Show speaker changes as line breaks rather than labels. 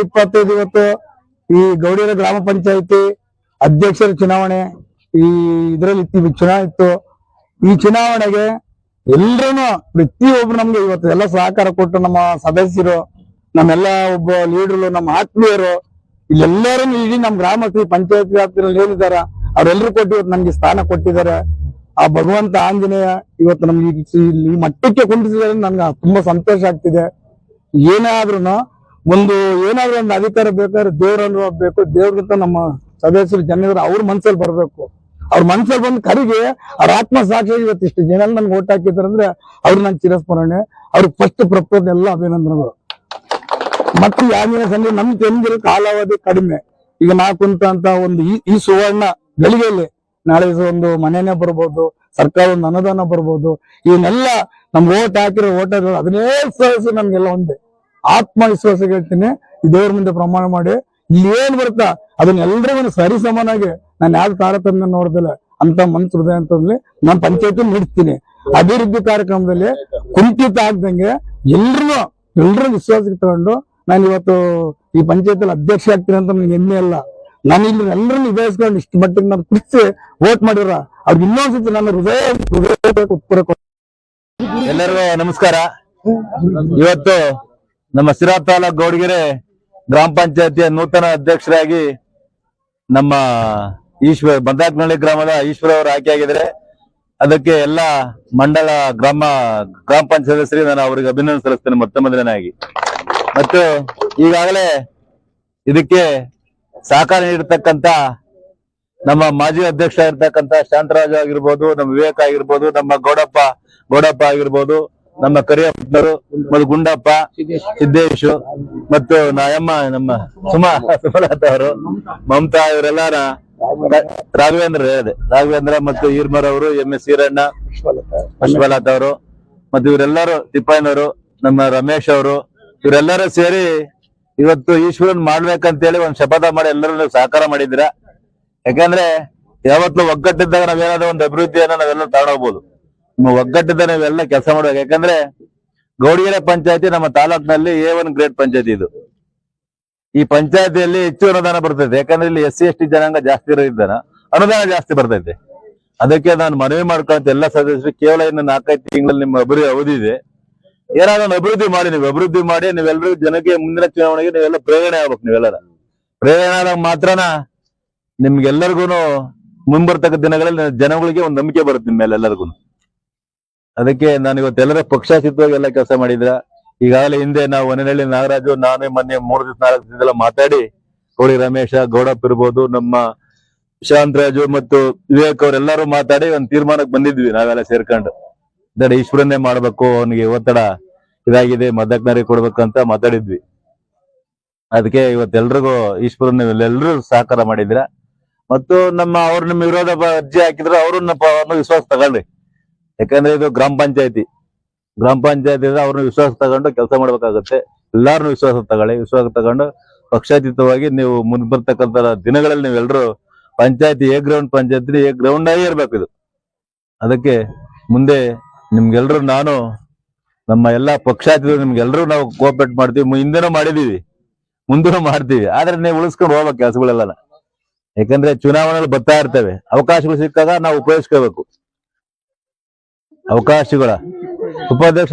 ಇಪ್ಪತ್ತೈದು ಇವತ್ತು ಈ ಗೌಡಿಯರ ಗ್ರಾಮ ಪಂಚಾಯತಿ ಅಧ್ಯಕ್ಷರ ಚುನಾವಣೆ ಈ ಇದ್ರಲ್ಲಿ ಚುನಾವಣೆ ಇತ್ತು. ಈ ಚುನಾವಣೆಗೆ ಎಲ್ರೂ ಪ್ರತಿಯೊಬ್ರು ನಮ್ಗೆ ಇವತ್ತು ಎಲ್ಲ ಸಹಕಾರ ಕೊಟ್ಟು ನಮ್ಮ ಸದಸ್ಯರು, ನಮ್ಮೆಲ್ಲ ಒಬ್ಬ ಲೀಡರ್ ನಮ್ಮ ಆತ್ಮೀಯರು ಇಲ್ಲೆಲ್ಲರೂ ಇಡೀ ನಮ್ಮ ಗ್ರಾಮಕ್ಕೆ ಪಂಚಾಯತ್ ವ್ಯಾಪ್ತಿಯಲ್ಲಿ ಹೇಳಿದ್ದಾರೆ. ಅವರೆಲ್ಲರೂ ಕೊಟ್ಟು ಇವತ್ತು ನಮ್ಗೆ ಸ್ಥಾನ ಕೊಟ್ಟಿದ್ದಾರೆ. ಆ ಭಗವಂತ ಆಂಜನೇಯ ಇವತ್ತು ನಮ್ಗೆ ಈ- ಮಟ್ಟಕ್ಕೆ ಕುಂಡಿಸಿದ್ರೆ ನನ್ಗೆ ತುಂಬಾ ಸಂತೋಷ ಆಗ್ತಿದೆ. ಏನಾದ್ರೂ ಒಂದು ಏನಾದ್ರು ಒಂದು ಅಧಿಕಾರ ಬೇಕಾದ್ರೆ ದೇವ್ರಲ್ಲಿ ಬೇಕು ದೇವ್ರಿಗಿಂತ ನಮ್ಮ ಸದಸ್ಯರು ಜನರು ಅವ್ರ ಮನ್ಸಲ್ಲಿ ಬರ್ಬೇಕು. ಅವ್ರ ಮನ್ಸಲ್ಲಿ ಬಂದು ಕರಿಗೆ ಅವ್ರ ಆತ್ಮ ಸಾಕ್ಷಿ ಇವತ್ತು ಇಷ್ಟು ಜನ ನನ್ಗೆ ಓಟ್ ಹಾಕಿದಾರೆ ಅಂದ್ರೆ ಅವ್ರು ನನ್ ಚಿರಸ್ಮರಣೆ. ಅವ್ರ ಫಸ್ಟ್ ಪ್ರಪೋಸ್ ಎಲ್ಲ ಅಭಿನಂದನೆಗಳು. ಮತ್ತು ಯಾವ ಸಂಜೆ ನಮ್ ತೆಂಗಿನ ಕಾಲಾವಧಿ ಕಡಿಮೆ. ಈಗ ನಾ ಕುಂತ ಒಂದು ಈ ಸುವರ್ಣ ಗಳಿಗೆಯಲ್ಲಿ ನಾಳೆ ಒಂದು ಮನೆನೇ ಬರ್ಬೋದು, ಸರ್ಕಾರ ಒಂದು ಅನುದಾನ ಬರ್ಬೋದು. ಇವನ್ನೆಲ್ಲ ನಮ್ಗೆ ಓಟ್ ಹಾಕಿರೋ ಓಟರ್ ಹದಿನೇಳು ಸದಸ್ಯ ನಮ್ಗೆಲ್ಲ ಒಂದೇ. ಆತ್ಮವಿಶ್ವಾಸ ಹೇಳ್ತೀನಿ, ಈ ದೇವ್ರ ಮುಂದೆ ಪ್ರಮಾಣ ಮಾಡಿ. ಇಲ್ಲಿ ಏನ್ ಬರ್ತಾ ಅದನ್ನೆಲ್ಲರಿಗೂ ಸರಿ ಸಮಾನಾಗಿ ನಾನು ಯಾವ್ದು ತಾರತಮ್ಯ ನೋಡ್ದಿಲ್ಲ, ಅಂತ ಮನ್ಸು ಹೃದಯ ಅಂತಂದ್ರೆ ನಾನು ಪಂಚಾಯತಿ ನಡೆಸ್ತೀನಿ ಅಭಿವೃದ್ಧಿ ಕಾರ್ಯಕ್ರಮದಲ್ಲಿ ಕುಂಠಿತ ಆಗ್ದಂಗೆ ಎಲ್ರು ಎಲ್ರು ವಿಶ್ವಾಸಕ್ಕೆ ತಗೊಂಡು ನಾನು ಇವತ್ತು ಈ ಪಂಚಾಯತಿಯಲ್ಲಿ ಅಧ್ಯಕ್ಷ ಆಗ್ತೀನಿ ಅಂತ ನನಗೆ ಹೆಮ್ಮೆ ಅಲ್ಲ. ನಾನು ಇಲ್ಲಿ ಎಲ್ಲರನ್ನು ನಿಭಾಯಿಸ್ಕೊಂಡು ಇಷ್ಟು ಮಟ್ಟಿಗೆ ನಾನು ಕುರ್ಚಿ ವೋಟ್ ಮಾಡಿರ ಅವ್ರಿಗೆ ಇನ್ನೊಂದ್ಸತಿ ನನ್ನ ಹೃದಯ ಹೃದಯ.
ಎಲ್ಲರಿಗೂ ನಮಸ್ಕಾರ. ಇವತ್ತು ನಮ್ಮ ಸಿರಾ ತಾಲೂಕ್ ಗೌಡಗೆರೆ ಗ್ರಾಮ ಪಂಚಾಯತಿಯ ನೂತನ ಅಧ್ಯಕ್ಷರಾಗಿ ನಮ್ಮ ಈಶ್ವರ್ ಬಂದಾಕ್ನಹಳ್ಳಿ ಗ್ರಾಮದ ಈಶ್ವರ ಅವರು ಆಯ್ಕೆಯಾಗಿದ್ದಾರೆ ಅದಕ್ಕೆ ಎಲ್ಲ ಮಂಡಲ ಗ್ರಾಮ ಗ್ರಾಮ ಪಂಚಾಯತ್ ಸದಸ್ಯರಿಗೆ ನಾನು ಅವರಿಗೆ ಅಭಿನಂದನೆ ಸಲ್ಲಿಸ್ತೇನೆ ಮೊತ್ತ ಮೊದಲನೇ ಮತ್ತು ಈಗಾಗಲೇ ಇದಕ್ಕೆ ಸಹಕಾರ ನೀಡತಕ್ಕಂತ ನಮ್ಮ ಮಾಜಿ ಅಧ್ಯಕ್ಷ ಇರ್ತಕ್ಕಂತ ಶಾಂತರಾಜ್ ಆಗಿರ್ಬೋದು, ನಮ್ಮ ವಿವೇಕ್ ಆಗಿರ್ಬೋದು, ನಮ್ಮ ಗೌಡಪ್ಪ ಗೌಡಪ್ಪ ಆಗಿರ್ಬೋದು ನಮ್ಮ ಕರಿಯಪ್ಪನವರು ಮತ್ತು ಗುಂಡಪ್ಪ, ಸಿದ್ದೇಶ್ ಮತ್ತು ನಾಯಮ್ಮ, ನಮ್ಮ ಸುಮಾ, ಸುಮಲತಾ ಅವರು, ಮಮತಾ ಇವರೆಲ್ಲ ರಾಘವೇಂದ್ರ ಅದೇ ರಾಘವೇಂದ್ರ ಮತ್ತು ಈರ್ಮರ್ ಅವರು, ಎಂ ಎಸ್ ಈರಣ್ಣ ಪುಷ್ಪಲತಾ ಅವರು ಮತ್ತು ಇವರೆಲ್ಲರೂ ತಿಪ್ಪಯ್ಯನವರು ನಮ್ಮ ರಮೇಶ್ ಅವರು, ಇವರೆಲ್ಲರೂ ಸೇರಿ ಇವತ್ತು ಈಶ್ವರನ್ ಮಾಡ್ಬೇಕಂತೇಳಿ ಒಂದ್ ಶಪಥ ಮಾಡಿ ಎಲ್ಲರೂ ಸಹಕಾರ ಮಾಡಿದ್ದೀರಾ? ಯಾಕಂದ್ರೆ ಯಾವತ್ತು ಒಗ್ಗಟ್ಟಿದ್ದಾಗ ನಾವೇನಾದ್ರೂ ಒಂದು ಅಭಿವೃದ್ಧಿಯನ್ನ ನಾವೆಲ್ಲ ತಗೊಂಡೋಗ್ಬೋದು ನಿಮ್ಮ ಒಗ್ಗಟ್ಟಿದ್ದ ನಾವೆಲ್ಲ ಕೆಲಸ ಮಾಡ್ಬೇಕು. ಯಾಕಂದ್ರೆ ಗೌಡಿಗೆರೆ ಪಂಚಾಯತಿ ನಮ್ಮ ತಾಲೂಕಿನಲ್ಲಿ ಎ ಒನ್ ಗ್ರೇಡ್ ಪಂಚಾಯತಿ ಇದು. ಈ ಪಂಚಾಯತಿಯಲ್ಲಿ ಹೆಚ್ಚು ಅನುದಾನ ಬರ್ತೈತೆ. ಯಾಕಂದ್ರೆ ಇಲ್ಲಿ ಎಸ್ ಸಿ, ಎಸ್ ಟಿ ಜನಾಂಗ ಜಾಸ್ತಿ ಇರೋದ್ರಿಂದ ಅನುದಾನ ಜಾಸ್ತಿ ಬರ್ತೈತೆ. ಅದಕ್ಕೆ ನಾನು ಮನವಿ ಮಾಡ್ಕೊಂತ ಎಲ್ಲ ಸದಸ್ಯರು ಕೇವಲ ಇನ್ನು ನಾಲ್ಕೈದು ತಿಂಗಳಲ್ಲಿ ನಿಮ್ಮ ಅಭಿವೃದ್ಧಿ ಅವಧಿ ಇದೆ. ಏನಾದ್ರು ಅಭಿವೃದ್ಧಿ ಮಾಡಿ, ನೀವು ಅಭಿವೃದ್ಧಿ ಮಾಡಿ ನೀವೆಲ್ಲರೂ ಜನಕ್ಕೆ ಮುಂದಿನ ಚುನಾವಣೆಗೆ ನೀವೆಲ್ಲ ಪ್ರೇರಣೆ ಆಗ್ಬೇಕು ನೀವೆಲ್ಲರ. ಪ್ರೇರಣೆ ಆದಾಗ ಮಾತ್ರನ ನಿಮ್ಗೆಲ್ಲರಿಗೂ ಮುಂಬರ್ತಕ್ಕ ದಿನಗಳಲ್ಲಿ ಜನಗಳಿಗೆ ಒಂದು ನಂಬಿಕೆ ಬರುತ್ತೆ ನಿಮ್ಮ ಮೇಲೆ ಎಲ್ಲರಿಗೂ ಅದಕ್ಕೆ ನಾನು ಇವತ್ತೆಲ್ಲರ ಪಕ್ಷಾತೀತವಾಗಿ ಎಲ್ಲ ಕೆಲಸ ಮಾಡಿದ್ರ. ಈಗಾಗಲೇ ಹಿಂದೆ ನಾವು ಒನಹಳ್ಳಿ ನಾಗರಾಜು, ನಾನೇ, ಮೊನ್ನೆ ಮೂರು ದಿವಸ ನಾಲ್ಕು ದಿವಸ ಮಾತಾಡಿ ಕೋಳಿ ರಮೇಶ, ಗೌಡಪ್ಪ ಇರ್ಬೋದು, ನಮ್ಮ ಶಾಂತರಾಜು ಮತ್ತು ವಿವೇಕ್ ಅವರೆಲ್ಲರೂ ಮಾತಾಡಿ ಒಂದು ತೀರ್ಮಾನಕ್ಕೆ ಬಂದಿದ್ವಿ ನಾವೆಲ್ಲ ಸೇರ್ಕೊಂಡು. ದಡ ಈಶ್ವರನ್ನೇ ಮಾಡ್ಬೇಕು, ಅವನಿಗೆ ಒತ್ತಡ ಇದಾಗಿದೆ, ಮದಕ್ನರಿಗೆ ಕೊಡ್ಬೇಕಂತ ಮಾತಾಡಿದ್ವಿ. ಅದಕ್ಕೆ ಇವತ್ತೆಲ್ರಿಗೂ ಈಶ್ವರನ್ನ ಎಲ್ಲರೂ ಸಹಕಾರ ಮಾಡಿದ್ರ ಮತ್ತು ನಮ್ಮ ಅವ್ರ ನಿಮ್ಮ ವಿರೋಧ ಅರ್ಜಿ ಹಾಕಿದ್ರು ಪ- ಅವ್ರನ್ನ ವಿಶ್ವಾಸ ತಗೊಳ್ರಿ ಯಾಕಂದ್ರೆ ಇದು ಗ್ರಾಮ ಪಂಚಾಯತಿ. ಗ್ರಾಮ ಪಂಚಾಯತಿ ಅವ್ರನ್ನ ವಿಶ್ವಾಸ ತಗೊಂಡು ಕೆಲಸ ಮಾಡ್ಬೇಕಾಗತ್ತೆ. ಎಲ್ಲಾರನ್ನು ವಿಶ್ವಾಸ ತಗೊಳ್ಳಿ. ವಿಶ್ವಾಸ ತಗೊಂಡು ಪಕ್ಷಾತೀತವಾಗಿ ನೀವು ಮುಂದ್ ಬರ್ತಕ್ಕಂತ ದಿನಗಳಲ್ಲಿ ನೀವೆಲ್ಲರೂ panchayati A ground panchayati A ground ಆಗಿ ಇರ್ಬೇಕು ಇದು. ಅದಕ್ಕೆ ಮುಂದೆ ನಿಮ್ಗೆಲ್ರು ನಾನು, ನಮ್ಮ ಎಲ್ಲಾ ಪಕ್ಷಾತೀತ ನಿಮ್ಗೆಲ್ಲರೂ ನಾವು ಕೋಪರೇಟ್ ಮಾಡ್ತೀವಿ. ಹಿಂದೆನೂ ಮಾಡಿದೀವಿ. ಮುಂದೂ ಮಾಡ್ತೀವಿ. ಆದ್ರೆ ನೀವು ಉಳಿಸ್ಕೊಂಡು ಹೋಗ್ಬೇಕು ಕೆಲಸಗಳೆಲ್ಲ ಯಾಕಂದ್ರೆ ಚುನಾವಣೆಗಳು ಬರ್ತಾ ಇರ್ತವೆ. ಅವಕಾಶಗಳು ಸಿಕ್ಕಾಗ ನಾವು ಉಪಯೋಗಿಸ್ಕೋಬೇಕು. ಅವಕಾಶಗಳ ಉಪಾಧ್ಯಕ್ಷ.